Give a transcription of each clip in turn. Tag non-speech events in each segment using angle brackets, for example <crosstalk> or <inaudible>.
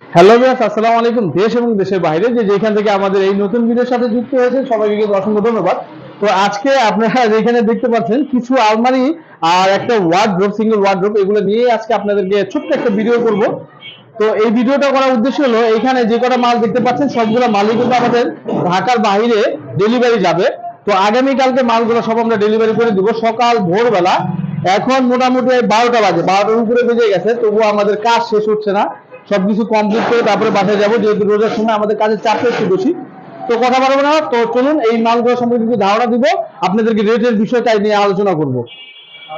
Hello viewers আসসালামু আলাইকুম। দেশ এবং দেশের বাইরে যে যেখান থেকে আমাদের এই নতুন ভিডিওর সাথে যুক্ত হয়েছেন সবাইকে অসংখ্য ধন্যবাদ। তো আজকে আপনারা <laughs> যেখানে দেখতে পাচ্ছেন, কিছু আলমারি আর একটা ওয়ার্ড্রোব সিঙ্গেল ওয়ার্ড্রোব এগুলো নিয়ে আজকে আপনাদেরকে ছোট্ট একটা ভিডিও করব। তো এই ভিডিওটা করার উদ্দেশ্য হলো, এখানে যে কটা মাল দেখতে পাচ্ছেন, সবগুলো মালই কিন্তু আমাদের ঢাকার বাইরে ডেলিভারি যাবে। তো আগামীকালকে মালগুলো সব আমরা ডেলিভারি করে দিব সকাল ভোরবেলা। এখন মোটামুটি বারোটা বাজে, বারোটার উপরে বেজে গেছে, তবুও আমাদের কাজ শেষ হচ্ছে না। সবকিছু কমপ্লিট করে তারপরে বাসায় যাব, যেহেতু রোজার সময় আমাদের কাজের চাপটা একটু বেশি। তো কথা বলব না, তো চলুন এই মালগুলো সম্পর্কে কিছু ধারণা দিব, আপনাদেরকে রেটের বিষয়টা নিয়ে আলোচনা করব।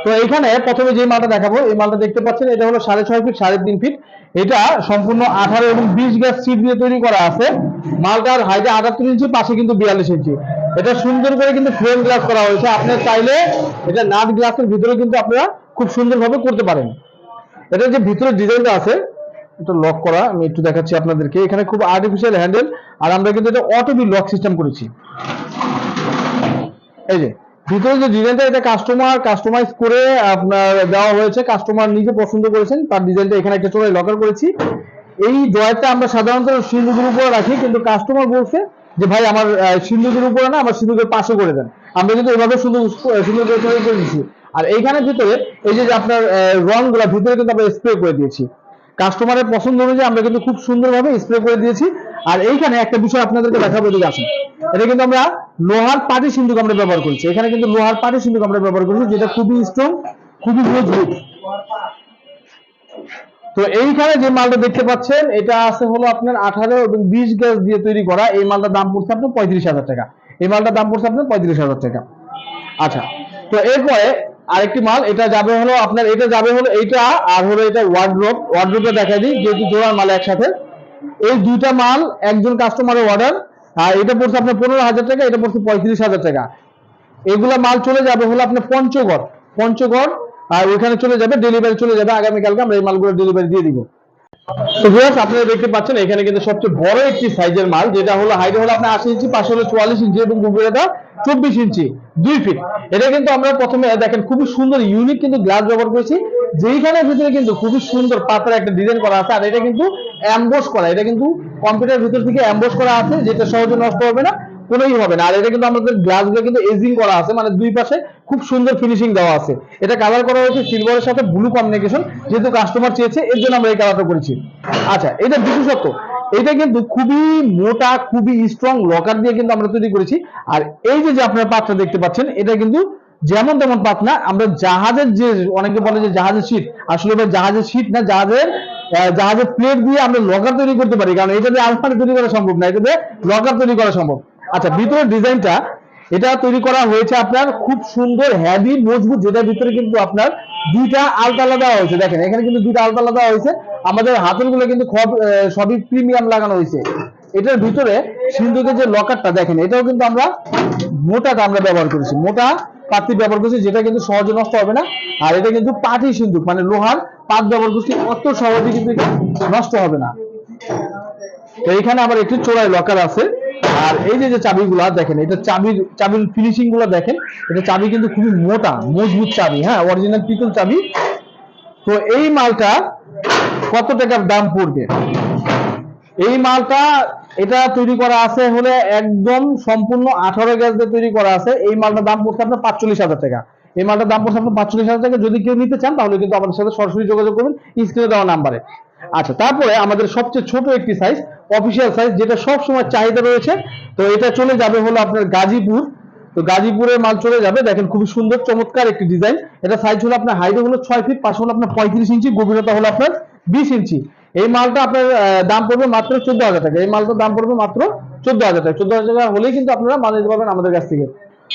তো এখানে প্রথমে যে মালটা দেখাবো, এই মালটা দেখতে পাচ্ছেন, এটা হলো সাড়ে ছয় ফিট সাড়ে তিন ফিট এটা সম্পূর্ণ আঠারো এবং বিশ গ্যাস সিট দিয়ে তৈরি করা আছে। মালটার হাইটে আটাত্তর ইঞ্চি পাশে কিন্তু বিয়াল্লিশ ইঞ্চি এটা সুন্দর করে কিন্তু ফ্রেম গ্লাস করা হয়েছে। আপনার চাইলে এটা নাট গ্লাসের ভিতরে কিন্তু আপনারা খুব সুন্দরভাবে করতে পারেন। এটা যে ভিতরে ডিজাইনটা আছে এটা লক করা, আমি একটু দেখাচ্ছি আপনাদেরকে। এখানে খুব আর্টিফিশিয়াল হ্যান্ডেল আর আমরা কিন্তু এটা অটোবি লক সিস্টেম করেছি। এই যে, ভিতরে যে ডিজাইনটা এটা কাস্টমার কাস্টমাইজ করে আপনার দেওয়া হয়েছে কাস্টমার নিজে পছন্দ করেছেন, তার ডিজাইনটা এখানে একটা চোরাই লকার করেছি। এই ড্রয়ারটা আমরা সাধারণত সিন্ধুকের উপরে রাখি, কিন্তু কাস্টমার বলছে যে, ভাই, আমার সিন্ধুকের উপরে না, আমার সিন্ধুকের পাশে করে দেন। আমরা কিন্তু এভাবে শুধু সুন্দর করে দিচ্ছি আর এইখানে ভিতরে, এই যে আপনার রংগুলা ভিতরে কিন্তু আমরা স্প্রে করে দিয়েছি। কাস্টমারের পছন্দ অনুযায়ী আমরা কিন্তু খুব সুন্দরভাবে স্প্রে করে দিয়েছি। আর এইখানে একটা বিষয় আপনাদেরকে দেখাবো এদিকে আসুন। এটা কিন্তু আমরা লোহার পাটি সিন্ধুক আমরা ব্যবহার করছি। এখানে কিন্তু লোহার পাটি সিন্ধুক আমরা ব্যবহার করছি, যেটা খুবই স্ট্রং খুবই মজবুত তো এইখানে যে মালটা দেখতে পাচ্ছেন, এটা আছে হলো আপনার আঠারো এবং বিশ গ্যাস দিয়ে তৈরি করা। এই মালটার দাম পড়ছে আপনার পঁয়ত্রিশ হাজার টাকা। এই মালটার দাম পড়ছে আপনার পঁয়ত্রিশ হাজার টাকা। আচ্ছা তো এরপরে আরেকটি মাল, এটা যাবে হলো আপনার, এটা যাবে হলো এইটা আর হলো এটা ওয়ার্ড্রোপ ওয়ার্ড্রোপে দেখা দিই, যেহেতু জোড়ার মাল একসাথে। এই দুইটা মাল, একজন কাস্টমারের অর্ডার আর এটা পড়ছে আপনার পনেরো হাজার টাকা, এটা পড়ছে পঁয়ত্রিশ হাজার টাকা। এগুলা মাল চলে যাবে হলো আপনার পঞ্চগড় পঞ্চগড়, আর ওইখানে চলে যাবে ডেলিভারি চলে যাবে, আগামীকালকে আমরা এই মালগুলো ডেলিভারি দিয়ে দিব। তো ভিউয়ার্স আপনারা দেখতে পাচ্ছেন, এখানে কিন্তু সবচেয়ে বড় একটি সাইজের মাল, যেটা হলো হাইট হলো আপনার আশি ইঞ্চি পাশে হলো চুয়াল্লিশ ইঞ্চি এবং গভীরতা চব্বিশ ইঞ্চি, দুই ফিট এটা কিন্তু আমরা প্রথমে, দেখেন, খুবই সুন্দর ইউনিক কিন্তু গ্লাস ব্যবহার করেছি। যেইখানে ভিতরে কিন্তু খুবই সুন্দর পাতার একটা ডিজাইন করা আছে, আর এটা কিন্তু অ্যাম্বোস করা, এটা কিন্তু কম্পিউটার ভিতর থেকে অ্যাম্বোস করা আছে, যেটা সহজে নষ্ট হবে না। কোনোই হবে না। আর এটা কিন্তু আমাদের গ্লাসগুলো কিন্তু এজিং করা আছে মানে দুই পাশে খুব সুন্দর ফিনিশিং দেওয়া আছে। এটা কালার করা হয়েছে সিলভারের সাথে ব্লু কম্বিনেশন যেহেতু কাস্টমার চেয়েছে, এর জন্য আমরা এই কালারটা করেছি। আচ্ছা এটা বিশেষত্ব। এটা কিন্তু খুবই মোটা, খুবই স্ট্রং লকার দিয়ে কিন্তু আমরা তৈরি করেছি। আর এই যে আপনার পাত্রটা দেখতে পাচ্ছেন, এটা কিন্তু যেমন তেমন পাত না, আমরা জাহাজের যে, অনেকে বলে যে জাহাজের শীট আসলে জাহাজের শীট না, জাহাজের জাহাজের প্লেট দিয়ে আমরা লকার তৈরি করতে পারি। কারণ এটা দিয়ে আলমারি তৈরি করা সম্ভব না, এটা দিয়ে লকার তৈরি করা সম্ভব। আচ্ছা ভিতরের ডিজাইনটা, এটা তৈরি করা হয়েছে আপনার খুব সুন্দর হ্যাভি মজবুত, যেটার ভিতরে কিন্তু আপনার দুইটা আলতালা দেওয়া হয়েছে। দেখেন, এখানে কিন্তু দুইটা আলতালা দেওয়া হয়েছে। আমাদের হাতলগুলো কিন্তু সবই প্রিমিয়াম লাগানো হয়েছে। এটার ভিতরে সিন্ধুকের যে লকারটা, দেখেন, এটাও কিন্তু আমরা মোটাটা আমরা ব্যবহার করেছি। মোটা পাতি ব্যবহার করছি, যেটা কিন্তু সহজে নষ্ট হবে না। আর এটা কিন্তু পাটি সিন্ধুক মানে লোহার পাত ব্যবহার করছি, অত সহজে কিন্তু নষ্ট হবে না। তো এখানে আবার একটু চোরাই লকার আছে। আর এই যে যে চাবিগুলা দেখেন, এটা চাবির চাবির ফিনিশিংগুলো দেখেন, এটা চাবি কিন্তু খুবই মোটা, মজবুত চাবি হ্যাঁ অরিজিনাল পিতল চাবি। তো এই মালটা কত টাকার দাম পড়বে? এই মালটা, এটা তৈরি করা আছে হলে একদম সম্পূর্ণ আঠারো গ্যাস দিয়ে তৈরি করা আছে। এই মালটার দাম পড়ছে আপনার পাঁচচল্লিশ হাজার টাকা। এই মালটার দাম পড়ছে আপনার পাঁচচল্লিশ হাজার টাকা। যদি কেউ নিতে চান, তাহলে কিন্তু আমাদের সাথে সরাসরি যোগাযোগ করবেন স্ক্রিনে দেওয়া নাম্বারে। আচ্ছা তারপরে আমাদের সবচেয়ে ছোট একটি সাইজ অফিসিয়াল সাইজ যেটা সব সময় চাহিদা রয়েছে। তো এটা চলে যাবে হলো আপনার গাজীপুর। তো গাজীপুরের মাল চলে যাবে। দেখেন, খুবই সুন্দর, চমৎকার একটি ডিজাইন এটা সাইজ হলো আপনার হাইট হলো ছয় ফিট পাশে হলো আপনার পঁয়ত্রিশ ইঞ্চি, গভীরতা হলো আপনার বিশ ইঞ্চি। এই মালটা আপনার দাম পড়বে মাত্র চোদ্দ হাজার টাকা। এই মালটার দাম পড়বে মাত্র চোদ্দ হাজার টাকা। চোদ্দ হাজার টাকা হলেই কিন্তু আপনারা মাল নিতে পারবেন আমাদের কাছ থেকে।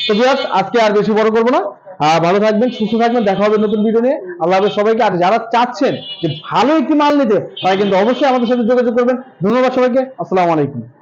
তো বিয়াস আজকে আর বেশি বড় করব না। ভালো থাকবেন, সুস্থ থাকবেন, দেখা হবে নতুন ভিডিও নিয়ে। আল্লাহ সবাইকে। আর যারা চাচ্ছেন যে ভালো একটি মাল নিতে, তারা কিন্তু অবশ্যই আমাদের সাথে যোগাযোগ করবেন। ধন্যবাদ সবাইকে। আসসালামু আলাইকুম।